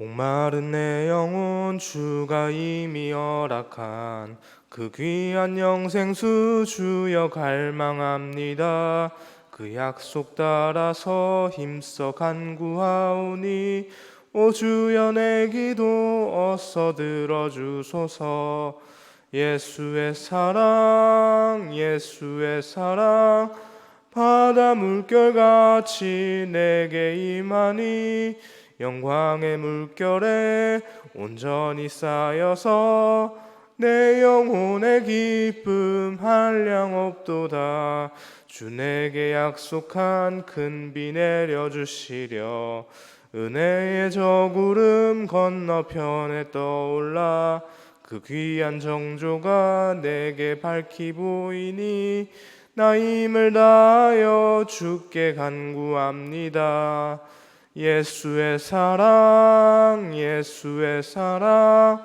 목마른 내 영혼 주가 이미 허락한 그 귀한 영생수 주여 갈망합니다. 그 약속 따라서 힘써 간구하오니 오 주여 내 기도 어서 들어주소서. 예수의 사랑 예수의 사랑 바다 물결같이 내게 임하니 영광의 물결에 온전히 쌓여서 내 영혼의 기쁨 한량 없도다. 주 내게 약속한 큰 비 내려 주시려 은혜의 저 구름 건너편에 떠올라 그 귀한 정조가 내게 밝히 보이니 나 힘을 다하여 주께 간구합니다 예수의 사랑 예수의 사랑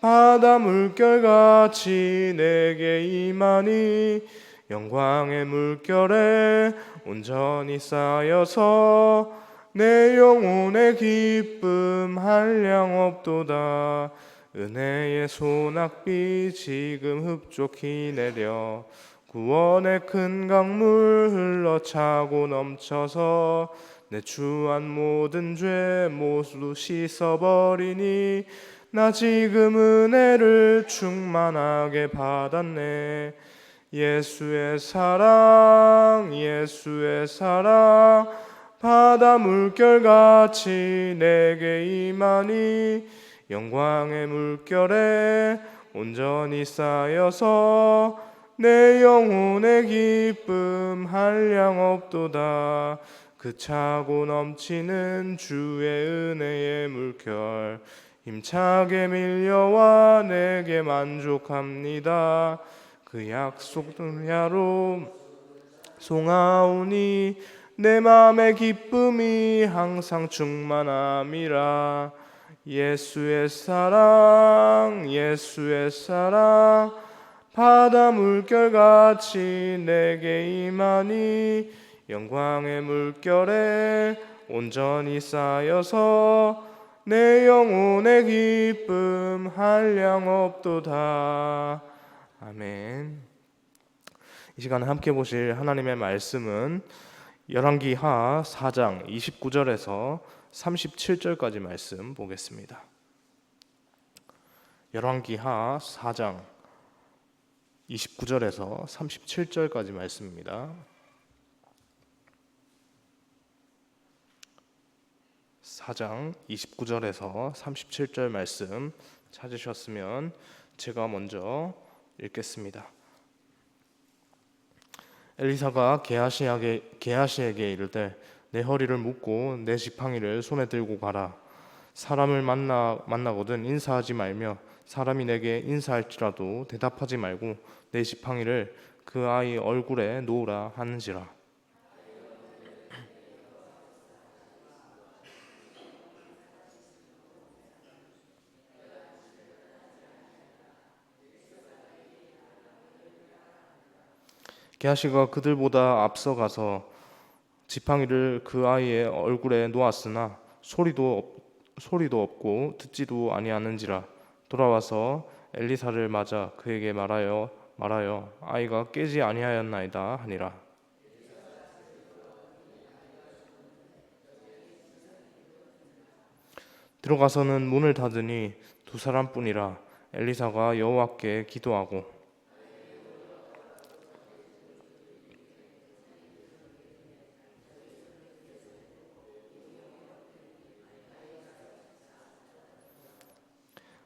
바다 물결같이 내게 임하니 영광의 물결에 온전히 쌓여서 내 영혼의 기쁨 한량 없도다. 은혜의 소낙비 지금 흡족히 내려 구원의 큰 강물 흘러 차고 넘쳐서 내 주한 모든 죄 모두 씻어버리니 나 지금 은혜를 충만하게 받았네. 예수의 사랑 예수의 사랑 바다 물결같이 내게 임하니 영광의 물결에 온전히 쌓여서 내 영혼의 기쁨 한량 없도다 그 차고 넘치는 주의 은혜의 물결 힘차게 밀려와 내게 만족합니다. 그 약속야로 송하오니 내 맘의 기쁨이 항상 충만함이라. 예수의 사랑 예수의 사랑 바다 물결같이 내게 임하니 영광의 물결에 온전히 쌓여서 내 영혼의 기쁨 한량 없도다. 아멘. 이 시간에 함께 보실 하나님의 말씀은 열왕기하 4장 29절에서 37절까지 말씀 보겠습니다. 열왕기하 4장 29절에서 37절까지 말씀입니다. 4장 29절에서 37절 말씀 찾으셨으면 제가 먼저 읽겠습니다. 엘리사가 게하시에게, 게하시에게 이르되 내 허리를 묶고 내 지팡이를 손에 들고 가라. 사람을 만나 만나거든 인사하지 말며 사람이 내게 인사할지라도 대답하지 말고 내 지팡이를 그 아이 얼굴에 놓으라 하는지라. 게하시가 그들보다 앞서가서 지팡이를 그 아이의 얼굴에 놓았으나 소리도 없, 소리도 없고 듣지도 아니하는지라 돌아와서 엘리사를 맞아 그에게 말하여 말하여 아이가 깨지 아니하였나이다 하니라. 들어가서는 문을 닫으니 두 사람뿐이라 엘리사가 여호와께 기도하고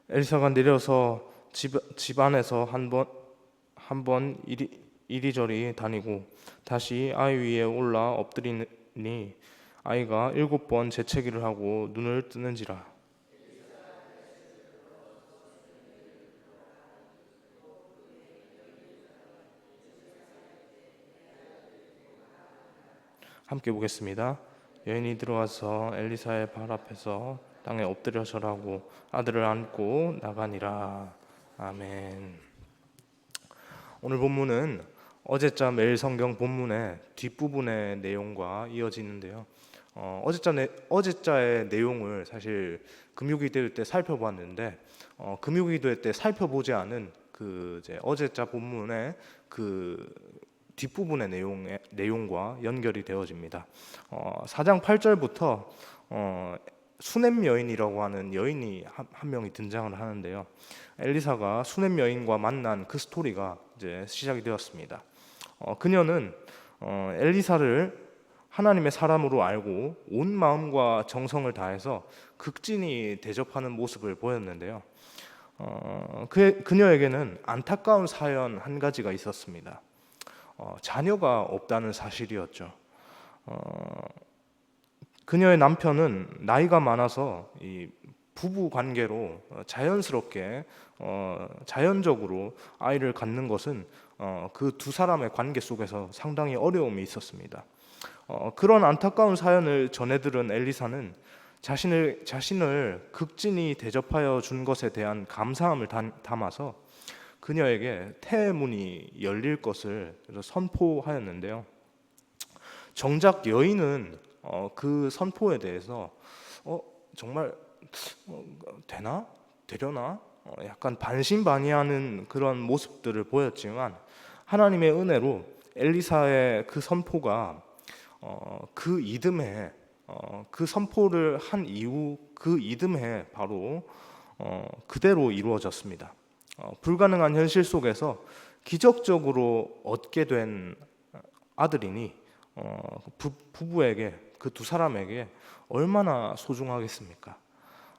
엘리사가 내려서 집, 집 안에서 한번 한번 이리, 이리저리 다니고 다시 아이 위에 올라 엎드리니 아이가 일곱 번 재채기를 하고 눈을 뜨는지라 함께 보겠습니다. 여인이 들어와서 엘리사의 발 앞에서 땅에 엎드려 절하고 아들을 안고 나가니라. 아멘. 오늘 본문은 어제자 매일 성경 본문의 뒷부분의 내용과 이어지는데요. 어, 어제자 내, 어제자의 내용을 사실 금요기도 때 살펴봤는데 어, 금요기도 때 살펴보지 않은 그 이제 어제자 본문의 그 뒷부분의 내용의 내용과 연결이 되어집니다. 어, 4장 8절부터 어, 수넴 여인이라고 하는 여인이 한, 한 명이 등장을 하는데요. 엘리사가 수넴 여인과 만난 그 스토리가 이제 시작이 되었습니다. 어, 그녀는 어, 엘리사를 하나님의 사람으로 알고 온 마음과 정성을 다해서 극진히 대접하는 모습을 보였는데요. 어, 그, 그녀에게는 안타까운 사연 한 가지가 있었습니다. 어, 자녀가 없다는 사실이었죠. 어, 그녀의 남편은 나이가 많아서 이 부부 관계로 어, 자연스럽게 어, 자연적으로 아이를 갖는 것은 어, 그 두 사람의 관계 속에서 상당히 어려움이 있었습니다. 어, 그런 안타까운 사연을 전해들은 엘리사는 자신을 자신을 극진히 대접하여 준 것에 대한 감사함을 담, 담아서 그녀에게 태문이 열릴 것을 선포하였는데요. 정작 여인은 어, 그 선포에 대해서 어, 정말 어, 되나 되려나 어, 약간 반신반의하는 그런 모습들을 보였지만 하나님의 은혜로 엘리사의 그 선포가 어, 그 이듬해 어, 그 선포를 한 이후 그 이듬해 바로 어, 그대로 이루어졌습니다. 어, 불가능한 현실 속에서 기적적으로 얻게 된 아들이니 어, 부, 부부에게 그 두 사람에게 얼마나 소중하겠습니까?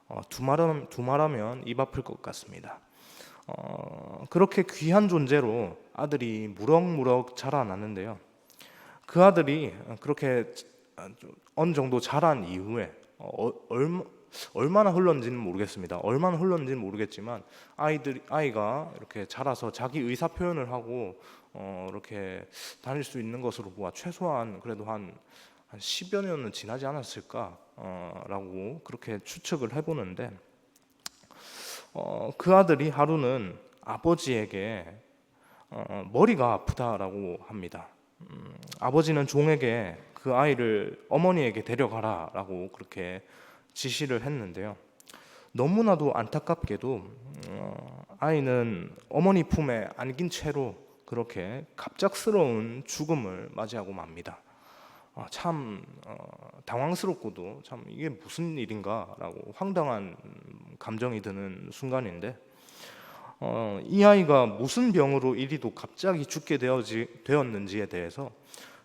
어, 두말하면, 두말하면 입 아플 것 같습니다. 어, 그렇게 귀한 존재로 아들이 무럭무럭 자라났는데요. 그 아들이 그렇게 어느 정도 자란 이후에 어, 얼마, 얼마나 흘렀는지는 모르겠습니다. 얼마나 흘렀는지는 모르겠지만 아이들 아이가 이렇게 자라서 자기 의사 표현을 하고 어, 이렇게 다닐 수 있는 것으로 보아 최소한 그래도 한, 한 10여 년은 지나지 않았을까라고 어, 그렇게 추측을 해보는데 어, 그 아들이 하루는 아버지에게 어, 머리가 아프다라고 합니다. 음, 아버지는 종에게 그 아이를 어머니에게 데려가라라고 그렇게 지시를 했는데요. 너무나도 안타깝게도 어, 아이는 어머니 품에 안긴 채로 그렇게 갑작스러운 죽음을 맞이하고 맙니다. 어, 참 어, 당황스럽고도 참 이게 무슨 일인가라고 황당한 감정이 드는 순간인데 어, 이 아이가 무슨 병으로 이리도 갑자기 죽게 되어지, 되었는지에 대해서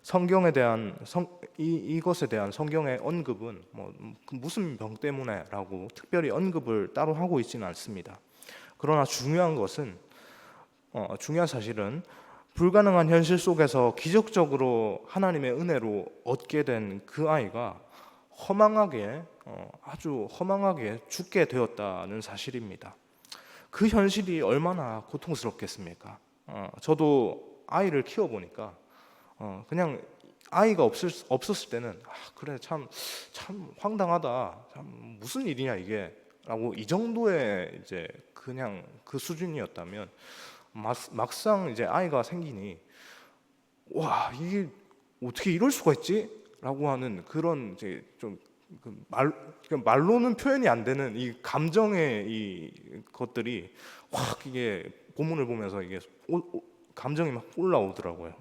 성경에 대한 성, 이, 이것에 대한 성경의 언급은 뭐 무슨 병 때문에라고 특별히 언급을 따로 하고 있지는 않습니다. 그러나 중요한 것은 어, 중요한 사실은 불가능한 현실 속에서 기적적으로 하나님의 은혜로 얻게 된 그 아이가 허망하게 어, 아주 허망하게 죽게 되었다는 사실입니다. 그 현실이 얼마나 고통스럽겠습니까? 어, 저도 아이를 키워 보니까 어, 그냥 아이가 없을, 없었을 때는 아, 그래 참참 황당하다 참 무슨 일이냐 이게 라고 이 정도의 이제 그냥 그 수준이었다면 막, 막상 이제 아이가 생기니 와 이게 어떻게 이럴 수가 있지?라고 하는 그런 이제 좀 말 말로는 표현이 안 되는 이 감정의 이 것들이 확 이게 본문을 보면서 이게 오- 오- 감정이 막 올라오더라고요.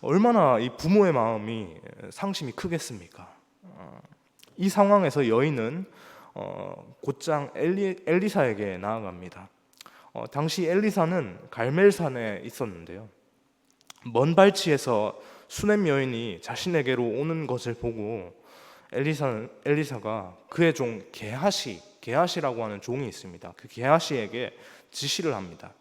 얼마나 이 부모의 마음이 상심이 크겠습니까? 어, 이 상황에서 여인은 어, 곧장 엘리, 엘리사에게 나아갑니다. 어, 당시 엘리사는 갈멜산에 있었는데요. 먼 발치에서 수넴 여인이 자신에게로 오는 것을 보고 엘리사는 엘리사가 그의 종 게하시 게하시라고 하는 종이 있습니다. 그 게하시에게 지시를 합니다.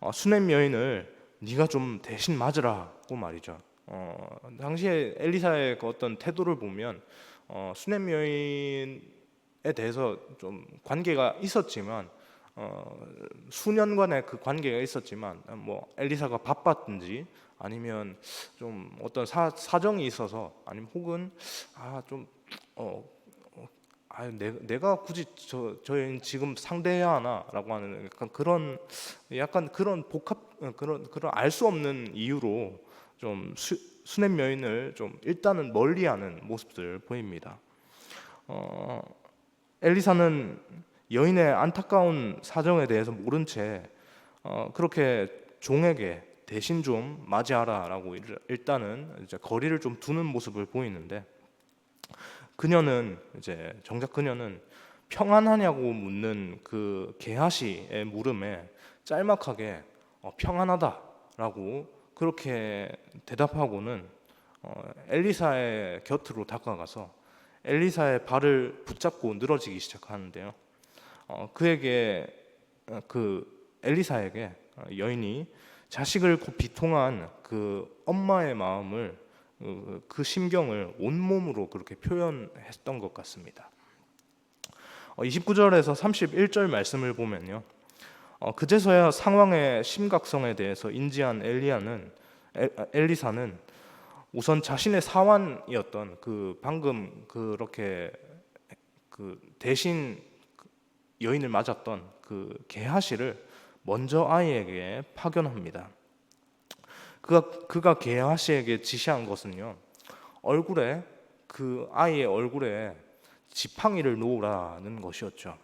어, 수넴 여인을 네가 좀 대신 맞으라고 말이죠. 어, 당시에 엘리사의 그 어떤 태도를 보면 어, 수넴 여인에 대해서 좀 관계가 있었지만 어, 수년간의 그 관계가 있었지만 뭐 엘리사가 바빴든지 아니면 좀 어떤 사, 사정이 있어서 아니면 혹은 아좀 어, 어, 아 내, 내가 굳이 저 저희 지금 상대해야 하나라고 하는 약간 그런 약간 그런 복합 어, 그런 그런 알 수 없는 이유로 좀 수, 수냄 여인을 좀 일단은 멀리하는 모습들 보입니다. 어, 엘리사는 여인의 안타까운 사정에 대해서 모른 채 어, 그렇게 종에게 대신 좀 맞이하라라고 일- 일단은 이제 거리를 좀 두는 모습을 보이는데 그녀는 이제 정작 그녀는 평안하냐고 묻는 그 게하시의 물음에 짤막하게 어, 평안하다라고 그렇게 대답하고는 어, 엘리사의 곁으로 다가가서 엘리사의 발을 붙잡고 늘어지기 시작하는데요. 어, 그에게 어, 그 엘리사에게 어, 여인이 자식을 곧 비통한 그 엄마의 마음을 어, 그 심경을 온몸으로 그렇게 표현했던 것 같습니다. 어, 29절에서 31절 말씀을 보면요. 어, 그제서야 상황의 심각성에 대해서 인지한 엘리야는 엘- 엘리사는 우선 자신의 사환이었던 그 방금 그렇게 그 대신 여인을 맞았던 그 게하시를 먼저 아이에게 파견합니다. 그가 그가 게하시에게 지시한 것은요. 얼굴에 그 아이의 얼굴에 지팡이를 놓으라는 것이었죠.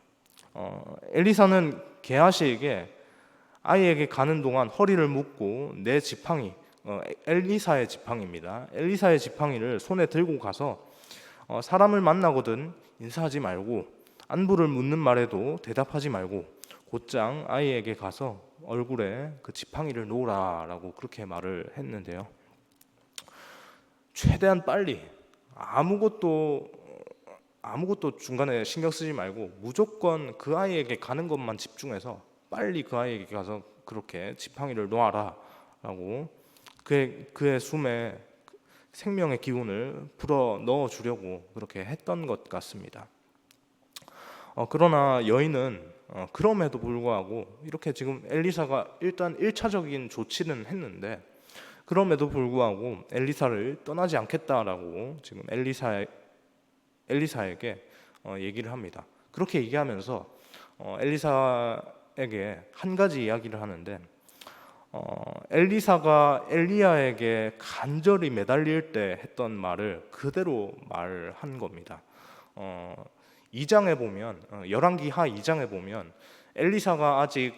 어, 엘리사는 게하시에게 아이에게 가는 동안 허리를 묶고 내 지팡이 어, 엘리사의 지팡이입니다. 엘리사의 지팡이를 손에 들고 가서 어, 사람을 만나거든 인사하지 말고 안부를 묻는 말에도 대답하지 말고 곧장 아이에게 가서 얼굴에 그 지팡이를 놓으라라고 그렇게 말을 했는데요. 최대한 빨리 아무것도 아무것도 중간에 신경 쓰지 말고 무조건 그 아이에게 가는 것만 집중해서 빨리 그 아이에게 가서 그렇게 지팡이를 놓아라라고 그의 그의 숨에 생명의 기운을 불어 넣어 주려고 그렇게 했던 것 같습니다. 어, 그러나 여인은 어, 그럼에도 불구하고 이렇게 지금 엘리사가 일단 일차적인 조치는 했는데 그럼에도 불구하고 엘리사를 떠나지 않겠다라고 지금 엘리사 엘리사에게 어, 얘기를 합니다. 그렇게 얘기하면서 어, 엘리사에게 한 가지 이야기를 하는데 어, 엘리사가 엘리야에게 간절히 매달릴 때 했던 말을 그대로 말한 겁니다. 어, 2장에 보면 어, 열왕기 하 2장에 보면 엘리사가 아직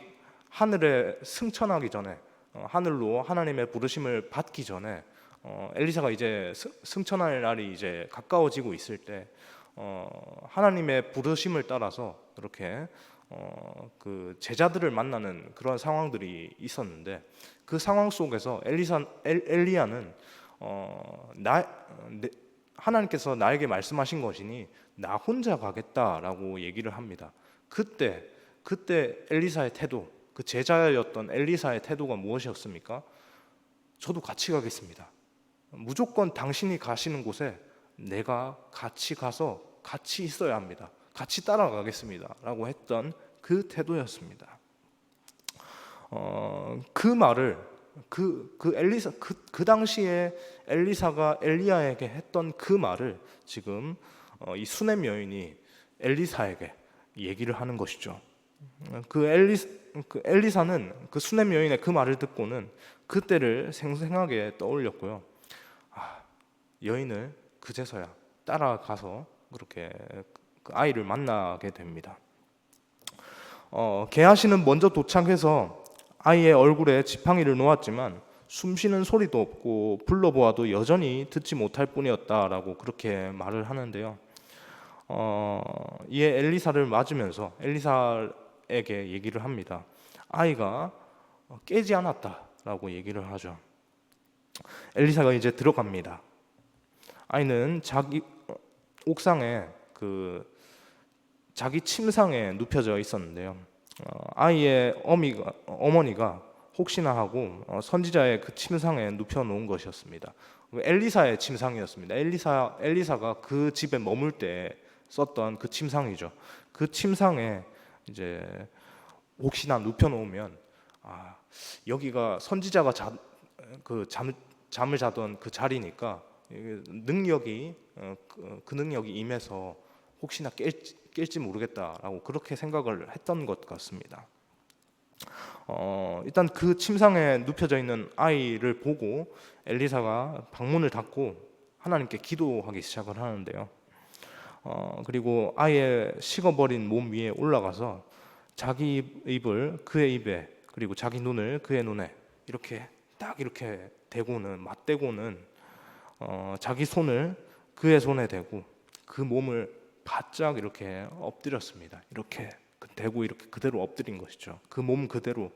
하늘에 승천하기 전에 어, 하늘로 하나님의 부르심을 받기 전에 어, 엘리사가 이제 승- 승천할 날이 이제 가까워지고 있을 때 어, 하나님의 부르심을 따라서 그렇게 어, 그 제자들을 만나는 그런 상황들이 있었는데 그 상황 속에서 엘리사 엘, 엘리야는 어, 나 내, 하나님께서 나에게 말씀하신 것이니 나 혼자 가겠다라고 얘기를 합니다. 그때 그때 엘리사의 태도 그 제자였던 엘리사의 태도가 무엇이었습니까? 저도 같이 가겠습니다. 무조건 당신이 가시는 곳에 내가 같이 가서 같이 있어야 합니다. 같이 따라가겠습니다라고 했던 그 태도였습니다. 어, 그 말을 그, 그 엘리사 그, 그 당시에 엘리사가 엘리야에게 했던 그 말을 지금 어, 이 수넴 여인이 엘리사에게 얘기를 하는 것이죠. 그 엘리 그 엘리사는 그 수넴 여인의 그 말을 듣고는 그때를 생생하게 떠올렸고요. 아, 여인을 그제서야 따라가서 그렇게 그 아이를 만나게 됩니다. 어, 게하시는 먼저 도착해서 아이의 얼굴에 지팡이를 놓았지만 숨쉬는 소리도 없고 불러보아도 여전히 듣지 못할 뿐이었다라고 그렇게 말을 하는데요. 어, 이에 엘리사를 맞으면서 엘리사에게 얘기를 합니다. 아이가 깨지 않았다라고 얘기를 하죠. 엘리사가 이제 들어갑니다. 아이는 자기 옥상에 그 자기 침상에 눕혀져 있었는데요. 어, 아이의 어미가 어머니가 혹시나 하고 어, 선지자의 그 침상에 눕혀 놓은 것이었습니다. 엘리사의 침상이었습니다. 엘리사 엘리사가 그 집에 머물 때 썼던 그 침상이죠. 그 침상에 이제 혹시나 눕혀 놓으면 아, 여기가 선지자가 자, 그 잠, 잠을 자던 그 자리니까 능력이 어, 그, 그 능력이 임해서 혹시나 깰 지, 깰지 모르겠다라고 그렇게 생각을 했던 것 같습니다. 어, 일단 그 침상에 눕혀져 있는 아이를 보고 엘리사가 방문을 닫고 하나님께 기도하기 시작을 하는데요. 어, 그리고 아이의 식어버린 몸 위에 올라가서 자기 입을 그의 입에 그리고 자기 눈을 그의 눈에 이렇게 딱 이렇게 대고는 맞대고는 어, 자기 손을 그의 손에 대고 그 몸을 바짝 이렇게 엎드렸습니다. 이렇게 대고 이렇게 그대로 엎드린 것이죠. 그 몸 그대로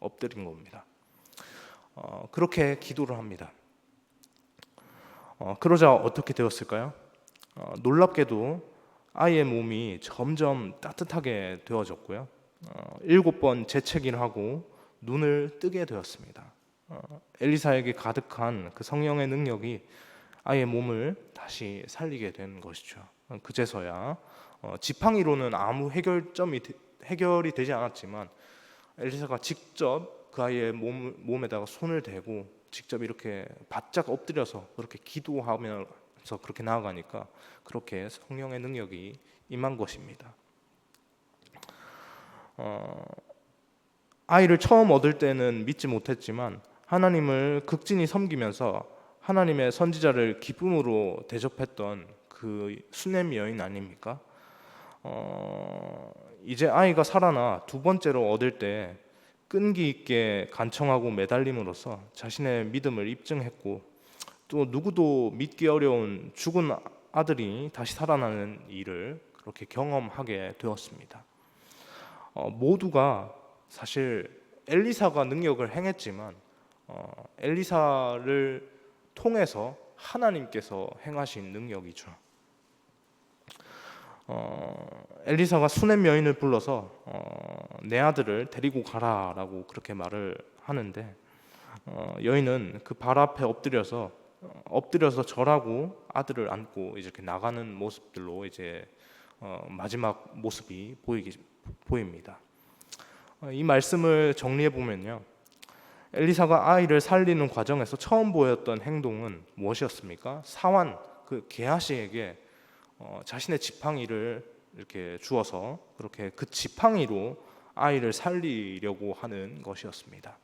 엎드린 겁니다. 어, 그렇게 기도를 합니다. 어, 그러자 어떻게 되었을까요? 어, 놀랍게도 아이의 몸이 점점 따뜻하게 되어졌고요. 어, 일곱 번 재채기를 하고 눈을 뜨게 되었습니다. 어, 엘리사에게 가득한 그 성령의 능력이 아이의 몸을 다시 살리게 된 것이죠. 어, 그제서야 어, 지팡이로는 아무 해결점이 되- 해결이 되지 않았지만 엘리사가 직접 그 아이의 몸, 몸에다가 손을 대고 직접 이렇게 바짝 엎드려서 그렇게 기도하면서 그렇게 나아가니까 그렇게 성령의 능력이 임한 것입니다. 어, 아이를 처음 얻을 때는 믿지 못했지만 하나님을 극진히 섬기면서 하나님의 선지자를 기쁨으로 대접했던 그 수냄 여인 아닙니까? 어, 이제 아이가 살아나 두 번째로 얻을 때 끈기 있게 간청하고 매달림으로써 자신의 믿음을 입증했고 또 누구도 믿기 어려운 죽은 아들이 다시 살아나는 일을 그렇게 경험하게 되었습니다. 어, 모두가 사실 엘리사가 능력을 행했지만 어, 엘리사를 통해서 하나님께서 행하신 능력이죠. 어, 엘리사가 수냄 여인을 불러서 어, 내 아들을 데리고 가라라고 그렇게 말을 하는데 어, 여인은 그 발 앞에 엎드려서 어, 엎드려서 절하고 아들을 안고 이렇게 나가는 모습들로 이제 어, 마지막 모습이 보이기 보입니다. 어, 이 말씀을 정리해 보면요. 엘리사가 아이를 살리는 과정에서 처음 보였던 행동은 무엇이었습니까? 사환 그 게하시에게 어, 자신의 지팡이를 이렇게 주어서 그렇게 그 지팡이로 아이를 살리려고 하는 것이었습니다.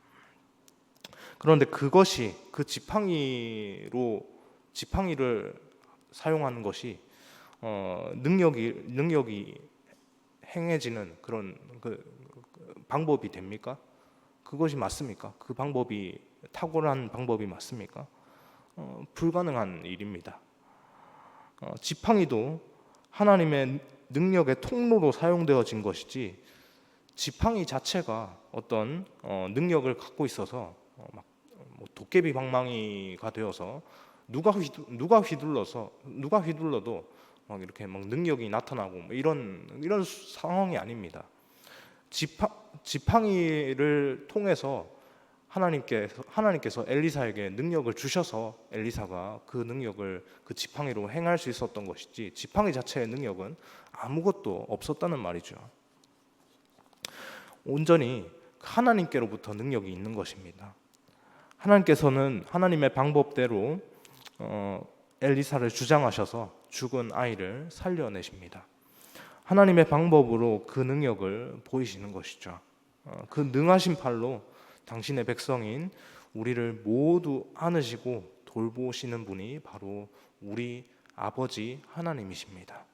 그런데 그것이 그 지팡이로 지팡이를 사용하는 것이 어, 능력이 능력이 행해지는 그런 그, 그 방법이 됩니까? 그것이 맞습니까? 그 방법이 탁월한 방법이 맞습니까? 어, 불가능한 일입니다. 어, 지팡이도 하나님의 능력의 통로로 사용되어진 것이지 지팡이 자체가 어떤 어, 능력을 갖고 있어서 어, 막, 뭐 도깨비 방망이가 되어서 누가 휘두, 누가 휘둘러서 누가 휘둘러도 막 이렇게 막 능력이 나타나고 뭐 이런 이런 상황이 아닙니다. 지팡 지팡이를 통해서 하나님께서 하나님께서 엘리사에게 능력을 주셔서 엘리사가 그 능력을 그 지팡이로 행할 수 있었던 것이지 지팡이 자체의 능력은 아무것도 없었다는 말이죠. 온전히 하나님께로부터 능력이 있는 것입니다. 하나님께서는 하나님의 방법대로 어, 엘리사를 주장하셔서 죽은 아이를 살려내십니다. 하나님의 방법으로 그 능력을 보이시는 것이죠. 어, 그 능하신 팔로 당신의 백성인 우리를 모두 안으시고 돌보시는 분이 바로 우리 아버지 하나님이십니다.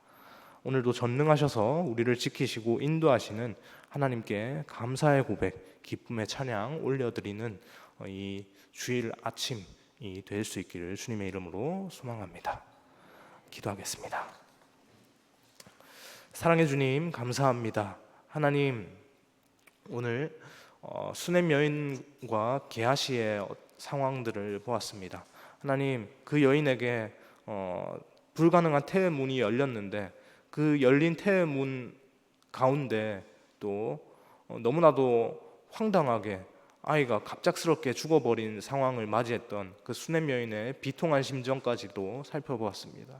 오늘도 전능하셔서 우리를 지키시고 인도하시는 하나님께 감사의 고백, 기쁨의 찬양 올려드리는 어, 이 주일 아침이 될 수 있기를 주님의 이름으로 소망합니다. 기도하겠습니다. 사랑해 주님 감사합니다. 하나님 오늘 어, 수냄 여인과 게하시의 상황들을 보았습니다. 하나님 그 여인에게 어, 불가능한 태의 문이 열렸는데 그 열린 태의 문 가운데 또 어, 너무나도 황당하게 아이가 갑작스럽게 죽어버린 상황을 맞이했던 그 수냄 여인의 비통한 심정까지도 살펴보았습니다.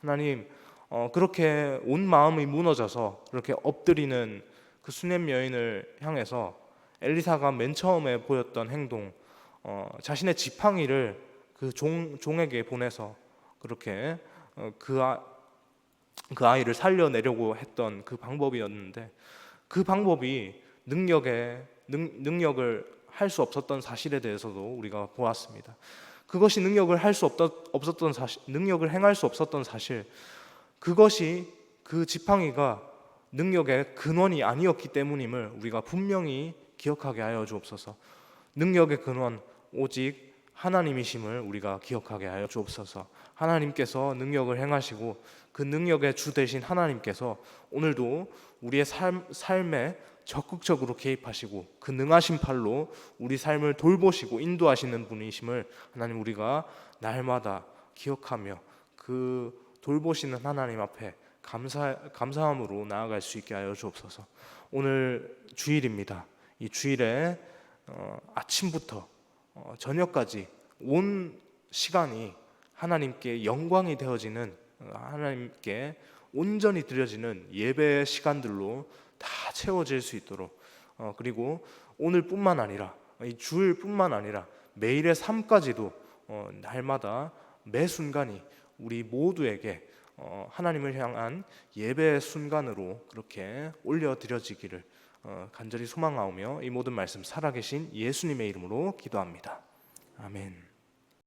하나님 어, 그렇게 온 마음이 무너져서 그렇게 엎드리는 그 수냄 여인을 향해서 엘리사가 맨 처음에 보였던 행동, 어, 자신의 지팡이를 그 종, 종에게 보내서 그렇게 어, 그, 아, 그 아이를 살려내려고 했던 그 방법이었는데 그 방법이 능력에 능, 능력을 할 수 없었던 사실에 대해서도 우리가 보았습니다. 그것이 능력을 할 수 없었던 사실, 능력을 행할 수 없었던 사실, 그것이 그 지팡이가 능력의 근원이 아니었기 때문임을 우리가 분명히 기억하게 하여 주옵소서. 능력의 근원 오직 하나님이심을 우리가 기억하게 하여 주옵소서. 하나님께서 능력을 행하시고 그 능력의 주 되신 하나님께서 오늘도 우리의 삶, 삶에 적극적으로 개입하시고 그 능하신 팔로 우리 삶을 돌보시고 인도하시는 분이심을 하나님 우리가 날마다 기억하며 그 돌보시는 하나님 앞에 감사 감사함으로 나아갈 수 있게 하여 주옵소서. 오늘 주일입니다. 이 주일에 어, 아침부터 어, 저녁까지 온 시간이 하나님께 영광이 되어지는 어, 하나님께 온전히 드려지는 예배 시간들로 다 채워질 수 있도록 어, 그리고 오늘뿐만 아니라 이 주일뿐만 아니라 매일의 삶까지도 어, 날마다 매 순간이 우리 모두에게 어, 하나님을 향한 예배 순간으로 그렇게 올려 드려지기를 어, 간절히 소망하오며 이 모든 말씀 살아계신 예수님의 이름으로 기도합니다. 아멘.